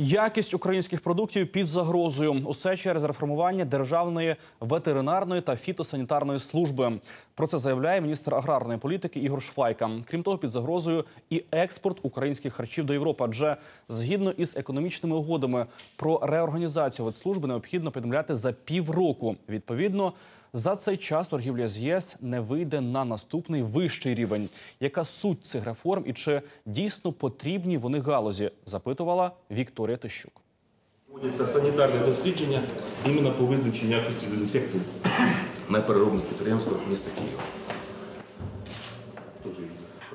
Якість українських продуктів під загрозою. Усе через реформування державної ветеринарної та фітосанітарної служби. Про це заявляє міністр аграрної політики Ігор Швайка. Крім того, під загрозою і експорт українських харчів до Європи. Адже згідно із економічними угодами про реорганізацію ветслужби необхідно повідомляти за півроку. Відповідно. За цей час торгівля з ЄС не вийде на наступний вищий рівень. Яка суть цих реформ і чи дійсно потрібні вони галузі? Запитувала Вікторія Тищук. Проводяться санітарні дослідження іменно по визначенню якості дезінфекції. на переробних підприємствах міста Києва.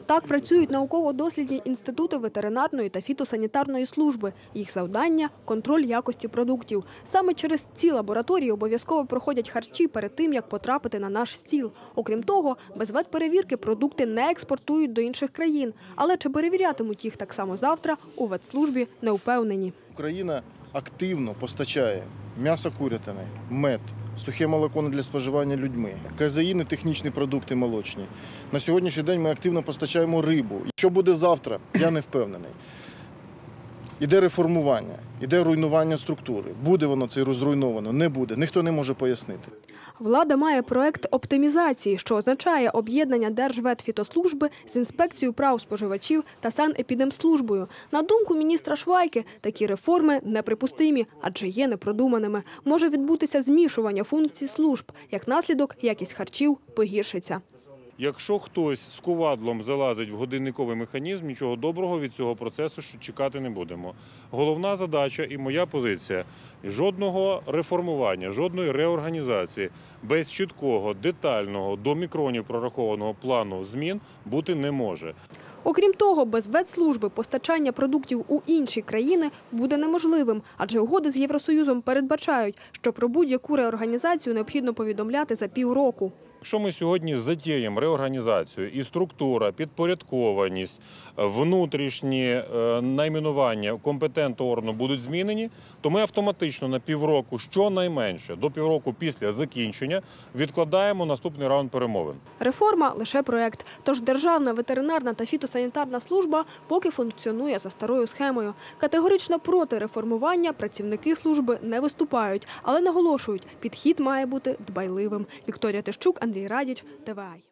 Так працюють науково-дослідні інститути ветеринарної та фітосанітарної служби. Їх завдання контроль якості продуктів. Саме через ці лабораторії обов'язково проходять харчі перед тим, як потрапити на наш стіл. Окрім того, без ветперевірки продукти не експортують до інших країн. Але чи перевірятимуть їх так само завтра, у ветслужбі не впевнені. Україна активно постачає м'ясо курятини, мед, сухе молоко не для споживання людьми, казеїни, технічні продукти молочні. На сьогоднішній день ми активно постачаємо рибу. Що буде завтра, я не впевнений. Іде реформування, іде руйнування структури. Буде воно це розруйновано, не буде. Ніхто не може пояснити. Влада має проект оптимізації, що означає об'єднання Держветфітослужби з інспекцією прав споживачів та санепідемслужбою. На думку міністра Швайки, такі реформи неприпустимі, адже є непродуманими. Може відбутися змішування функцій служб. Як наслідок, якість харчів погіршиться. Якщо хтось з ковадлом залазить в годинниковий механізм, нічого доброго від цього процесу чекати не будемо. Головна задача і моя позиція жодного реформування, жодної реорганізації без чіткого, детального до мікронів прорахованого плану змін бути не може. Окрім того, без ветслужби постачання продуктів у інші країни буде неможливим, адже угоди з Євросоюзом передбачають, що про будь-яку реорганізацію необхідно повідомляти за півроку. Якщо ми сьогодні затіємо реорганізацію і структура, підпорядкованість, внутрішні е, найменування компетентного органу будуть змінені, то ми автоматично на півроку, щонайменше до півроку після закінчення, відкладаємо наступний раунд перемовин. Реформа лише проект. Тож Державна ветеринарна та фітосанітарна служба поки функціонує за старою схемою. Категорично проти реформування працівники служби не виступають, але наголошують, підхід має бути дбайливим. Вікторія Тищук, Андрій Радіч, ТВА.